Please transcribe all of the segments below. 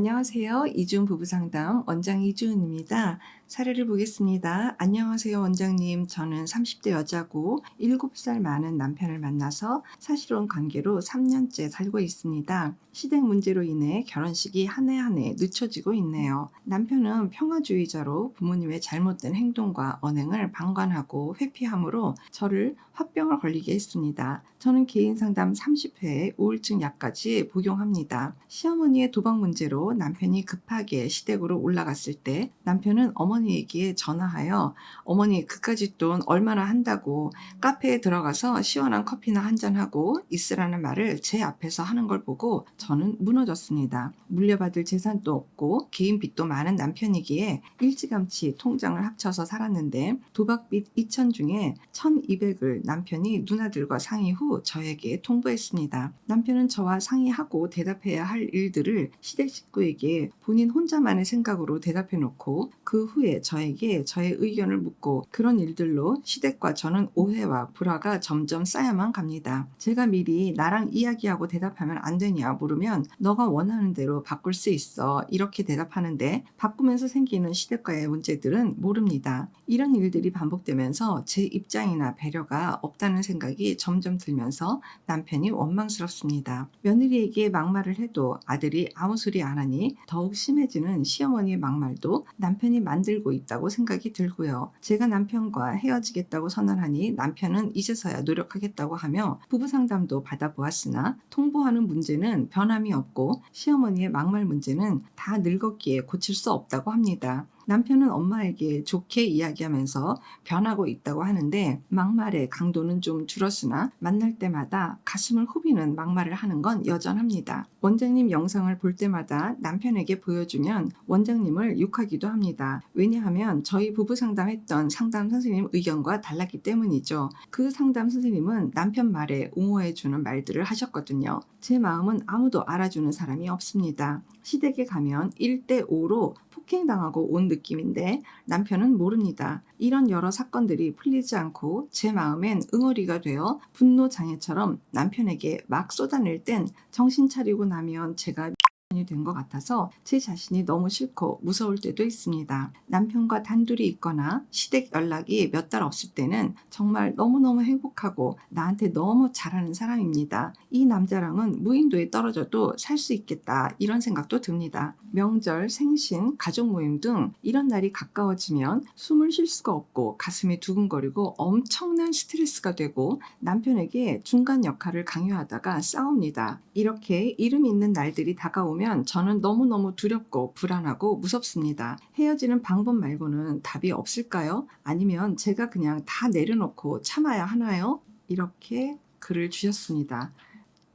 안녕하세요. 이준 부부상담 원장 이주은입니다. 사례를 보겠습니다. 안녕하세요, 원장님. 저는 30대 여자고 7살 많은 남편을 만나서 사실혼 관계로 3년째 살고 있습니다. 시댁 문제로 인해 결혼식이 한 해 한 해 늦춰지고 있네요. 남편은 평화주의자로 부모님의 잘못된 행동과 언행을 방관하고 회피함으로 저를 화병을 걸리게 했습니다. 저는 개인 상담 30회에 우울증 약까지 복용합니다. 시어머니의 도박 문제로 남편이 급하게 시댁으로 올라갔을 때 남편은 어머니에게 전화하여 어머니 그까짓 돈 얼마나 한다고 카페에 들어가서 시원한 커피나 한잔하고 있으라는 말을 제 앞에서 하는 걸 보고 저는 무너졌습니다. 물려받을 재산도 없고 개인 빚도 많은 남편이기에 일찌감치 통장을 합쳐서 살았는데 도박빚 2천 중에 1,200을 남편이 누나들과 상의 후 저에게 통보했습니다. 남편은 저와 상의하고 대답해야 할 일들을 시댁 식구 에게 본인 혼자만의 생각으로 대답해 놓고 그 후에 저에게 저의 의견을 묻고 그런 일들로 시댁과 저는 오해와 불화가 점점 쌓여만 갑니다. 제가 미리 나랑 이야기하고 대답하면 안 되냐 물으면 너가 원하는 대로 바꿀 수 있어 이렇게 대답하는데 바꾸면서 생기는 시댁과의 문제들은 모릅니다. 이런 일들이 반복되면서 제 입장이나 배려가 없다는 생각이 점점 들면서 남편이 원망스럽습니다. 며느리에게 막말을 해도 아들이 아무 소리 안 하니 더욱 심해지는 시어머니의 막말도 남편이 만들고 있다고 생각이 들고요. 제가 남편과 헤어지겠다고 선언하니 남편은 이제서야 노력하겠다고 하며 부부 상담도 받아보았으나 통보하는 문제는 변함이 없고 시어머니의 막말 문제는 다 늙었기에 고칠 수 없다고 합니다. 남편은 엄마에게 좋게 이야기하면서 변하고 있다고 하는데 막말의 강도는 좀 줄었으나 만날 때마다 가슴을 후비는 막말을 하는 건 여전합니다. 원장님 영상을 볼 때마다 남편에게 보여주면 원장님을 욕하기도 합니다. 왜냐하면 저희 부부 상담했던 상담 선생님 의견과 달랐기 때문이죠. 그 상담 선생님은 남편 말에 옹호해주는 말들을 하셨거든요. 제 마음은 아무도 알아주는 사람이 없습니다. 시댁에 가면 1대5로 폭행당하고 온 느낌인데 남편은 모릅니다. 이런 여러 사건들이 풀리지 않고 제 마음엔 응어리가 되어 분노 장애처럼 남편에게 막 쏟아낼 땐 정신 차리고 나면 제가 이 된 것 같아서 제 자신이 너무 싫고 무서울 때도 있습니다. 남편과 단둘이 있거나 시댁 연락이 몇 달 없을 때는 정말 너무너무 행복하고 나한테 너무 잘하는 사람입니다. 이 남자랑은 무인도에 떨어져도 살 수 있겠다 이런 생각도 듭니다. 명절, 생신, 가족 모임 등 이런 날이 가까워지면 숨을 쉴 수가 없고 가슴이 두근거리고 엄청난 스트레스가 되고 남편에게 중간 역할을 강요하다가 싸웁니다. 이렇게 이름 있는 날들이 다가오면 저는 너무너무 두렵고 불안하고 무섭습니다. 헤어지는 방법 말고는 답이 없을까요? 아니면 제가 그냥 다 내려놓고 참아야 하나요? 이렇게 글을 주셨습니다.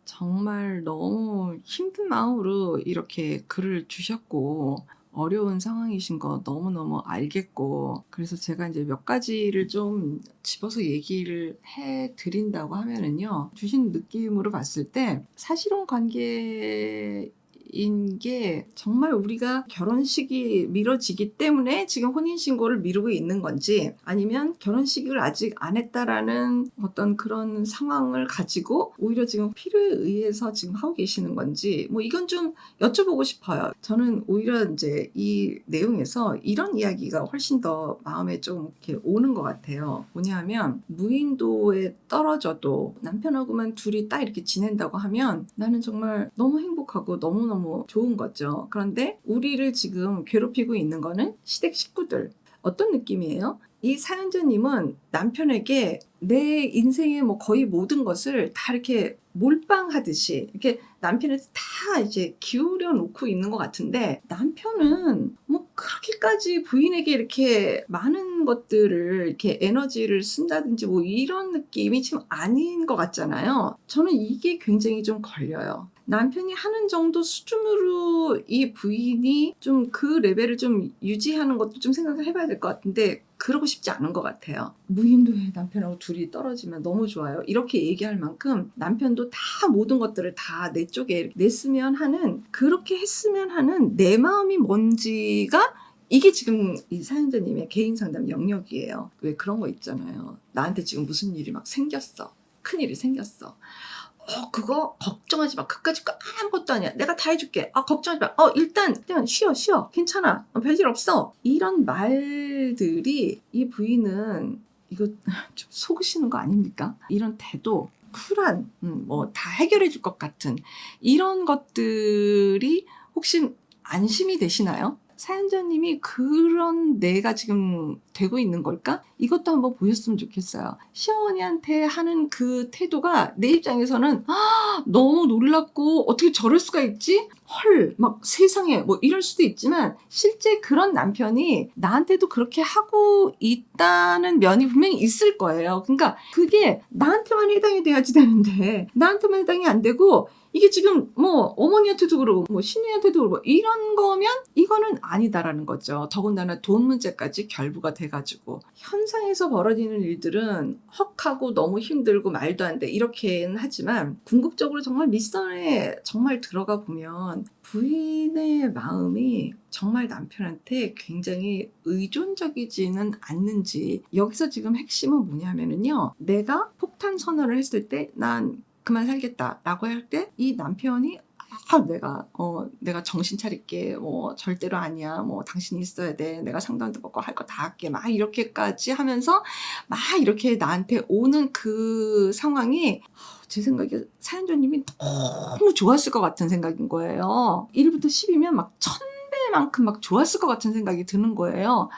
정말 너무 힘든 마음으로 이렇게 글을 주셨고 어려운 상황이신 거 너무너무 알겠고 그래서 제가 이제 몇 가지를 좀 집어서 얘기를 해 드린다고 하면은요 주신 느낌으로 봤을 때 사실혼 관계 인게 정말 우리가 결혼식이 미뤄지기 때문에 지금 혼인신고를 미루고 있는 건지 아니면 결혼식을 아직 안 했다라는 어떤 그런 상황을 가지고 오히려 지금 필요에 의해서 지금 하고 계시는 건지 뭐 이건 좀 여쭤보고 싶어요. 저는 오히려 이제 이 내용에서 이런 이야기가 훨씬 더 마음에 좀 이렇게 오는 것 같아요. 뭐냐면 무인도에 떨어져도 남편하고만 둘이 딱 이렇게 지낸다고 하면 나는 정말 너무 행복하고 너무너무 좋은 거죠. 그런데 우리를 지금 괴롭히고 있는 거는 시댁 식구들. 어떤 느낌이에요? 이 사연자님은 남편에게 내 인생의 뭐 거의 모든 것을 다 이렇게 몰빵하듯이 이렇게 남편한테 다 이제 기울여 놓고 있는 것 같은데 남편은 뭐 그렇게까지 부인에게 이렇게 많은 것들을 이렇게 에너지를 쓴다든지 뭐 이런 느낌이 지금 아닌 것 같잖아요. 저는 이게 굉장히 좀 걸려요. 남편이 하는 정도 수준으로 이 부인이 좀 그 레벨을 좀 유지하는 것도 좀 생각을 해봐야 될 것 같은데 그러고 싶지 않은 것 같아요. 무인도에 남편하고 둘이 떨어지면 너무 좋아요. 이렇게 얘기할 만큼 남편도 다 모든 것들을 다 내 쪽에 냈으면 하는 그렇게 했으면 하는 내 마음이 뭔지가 이게 지금 이 사연자님의 개인 상담 영역이에요. 왜 그런 거 있잖아요. 나한테 지금 무슨 일이 막 생겼어. 큰 일이 생겼어. 어, 그거 걱정하지 마. 그까짓 거 아무것도 아니야. 내가 다 해줄게. 아, 걱정하지 마. 어, 일단, 그냥 쉬어, 쉬어. 괜찮아. 어, 별일 없어. 이런 말들이 이 부인은 이거 좀 속으시는 거 아닙니까? 이런 태도, 쿨한, 음, 뭐, 다 해결해 줄 것 같은 이런 것들이 혹시 안심이 되시나요? 사연자님이 그런 내가 지금 되고 있는 걸까? 이것도 한번 보셨으면 좋겠어요. 시어머니한테 하는 그 태도가 내 입장에서는 아, 너무 놀랍고 어떻게 저럴 수가 있지? 헐, 막 세상에 뭐 이럴 수도 있지만 실제 그런 남편이 나한테도 그렇게 하고 있다는 면이 분명히 있을 거예요. 그러니까 그게 나한테만 해당이 돼야지 되는데 나한테만 해당이 안 되고 이게 지금 뭐 어머니한테도 그러고 뭐 신우한테도 그러고 이런 거면 이거는 아니다라는 거죠. 더군다나 돈 문제까지 결부가 돼가지고 현상에서 벌어지는 일들은 헉하고 너무 힘들고 말도 안 돼 이렇게는 하지만 궁극적으로 정말 밑선에 정말 들어가 보면 부인의 마음이 정말 남편한테 굉장히 의존적이지는 않는지 여기서 지금 핵심은 뭐냐면은요. 내가 폭탄 선언을 했을 때 난 그만 살겠다라고 할 때 이 남편이 아, 내가 어 내가 정신 차릴게. 뭐 절대로 아니야. 뭐 당신이 있어야 돼. 내가 상담도 받고 할 거 다 할게. 막 이렇게까지 하면서 막 이렇게 나한테 오는 그 상황이 제 생각에 사연자님이 너무 좋았을 것 같은 생각인 거예요. 1부터 10이면 막 천배만큼 막 좋았을 것 같은 생각이 드는 거예요.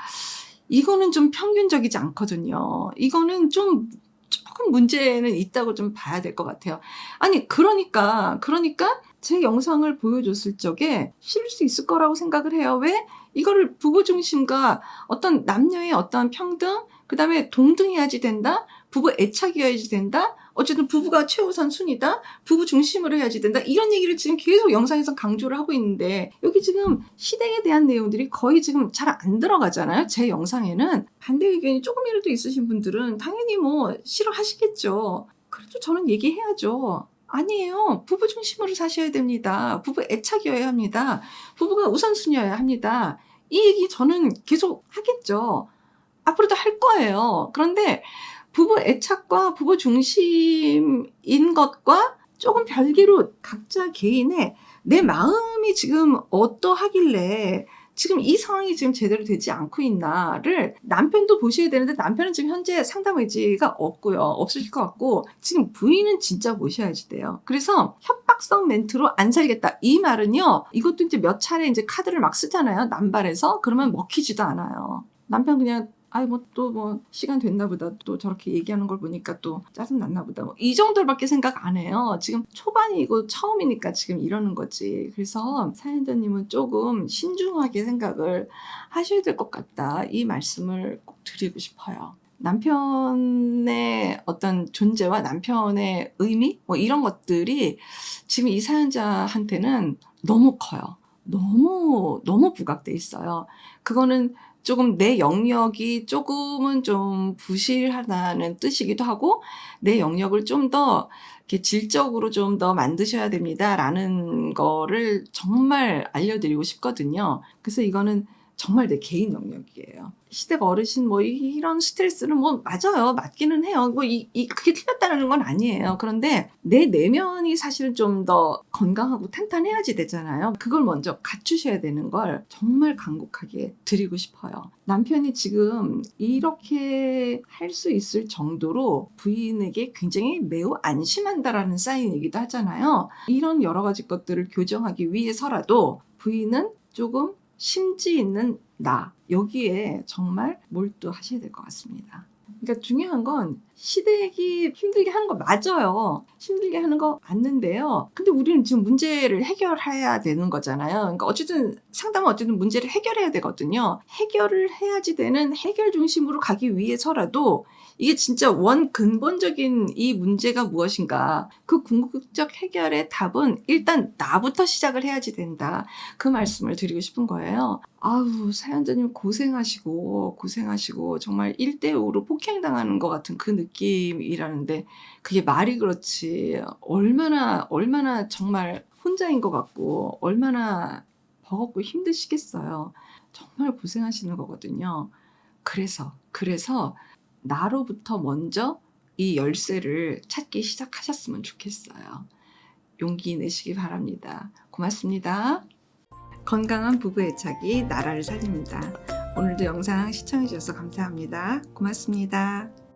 이거는 좀 평균적이지 않거든요. 이거는 좀 조금 문제는 있다고 좀 봐야 될 것 같아요. 아니, 그러니까, 그러니까 제 영상을 보여줬을 적에 실을 수 있을 거라고 생각을 해요. 왜? 이거를 부부 중심과 어떤 남녀의 어떤 평등, 그 다음에 동등해야지 된다? 부부 애착이어야지 된다? 어쨌든 부부가 최우선 순위다? 부부 중심으로 해야지 된다? 이런 얘기를 지금 계속 영상에서 강조를 하고 있는데, 여기 지금 시댁에 대한 내용들이 거의 지금 잘 안 들어가잖아요. 제 영상에는. 반대 의견이 조금이라도 있으신 분들은 당연히 뭐 싫어하시겠죠. 그래도 저는 얘기해야죠. 아니에요. 부부 중심으로 사셔야 됩니다. 부부 애착이어야 합니다. 부부가 우선순위여야 합니다. 이 얘기 저는 계속 하겠죠. 앞으로도 할 거예요. 그런데 부부 애착과 부부 중심인 것과 조금 별개로 각자 개인의 내 마음이 지금 어떠하길래 지금 이 상황이 지금 제대로 되지 않고 있나를 남편도 보셔야 되는데 남편은 지금 현재 상담 의지가 없고요. 없으실 것 같고 지금 부인은 진짜 모셔야지 돼요. 그래서 협박성 멘트로 안 살겠다. 이 말은요. 이것도 이제 몇 차례 이제 카드를 막 쓰잖아요. 남발해서 그러면 먹히지도 않아요. 남편 그냥 아이 뭐 또 뭐 시간 됐나 보다. 또 저렇게 얘기하는 걸 보니까 또 짜증 났나 보다. 뭐 이 정도밖에 생각 안 해요. 지금 초반이고 처음이니까 지금 이러는 거지. 그래서 사연자님은 조금 신중하게 생각을 하셔야 될 것 같다. 이 말씀을 꼭 드리고 싶어요. 남편의 어떤 존재와 남편의 의미? 뭐 이런 것들이 지금 이 사연자한테는 너무 커요. 너무 너무 부각돼 있어요. 그거는 조금 내 영역이 조금은 좀 부실하다는 뜻이기도 하고 내 영역을 좀 더 이렇게 질적으로 좀 더 만드셔야 됩니다라는 거를 정말 알려드리고 싶거든요. 그래서 이거는 정말 내 개인 영역이에요. 시댁 어르신 뭐 이- 이런 스트레스는 뭐 맞아요. 맞기는 해요. 뭐 이, 이 그게 틀렸다는 건 아니에요. 그런데 내 내면이 사실 좀 더 건강하고 탄탄해야지 되잖아요. 그걸 먼저 갖추셔야 되는 걸 정말 간곡하게 드리고 싶어요. 남편이 지금 이렇게 할 수 있을 정도로 부인에게 굉장히 매우 안심한다라는 사인이기도 하잖아요. 이런 여러 가지 것들을 교정하기 위해서라도 부인은 조금 심지 있는 나 여기에 정말 몰두하셔야 될 것 같습니다. 그러니까 중요한 건 시댁이 힘들게 하는 거 맞아요. 힘들게 하는 거 맞는데요. 근데 우리는 지금 문제를 해결해야 되는 거잖아요. 그러니까 어쨌든 상담은 어쨌든 문제를 해결해야 되거든요. 해결을 해야지 되는 해결 중심으로 가기 위해서라도 이게 진짜 원 근본적인 이 문제가 무엇인가. 그 궁극적 해결의 답은 일단 나부터 시작을 해야지 된다. 그 말씀을 드리고 싶은 거예요. 아우, 사연자님 고생하시고, 고생하시고, 정말 1대5로 폭행당하는 것 같은 그 느낌이라는데, 그게 말이 그렇지. 얼마나, 얼마나 정말 혼자인 것 같고, 얼마나 버겁고 힘드시겠어요. 정말 고생하시는 거거든요. 그래서, 그래서, 나로부터 먼저 이 열쇠를 찾기 시작하셨으면 좋겠어요. 용기 내시기 바랍니다. 고맙습니다. 건강한 부부 애착이 나라를 살립니다. 오늘도 영상 시청해주셔서 감사합니다. 고맙습니다.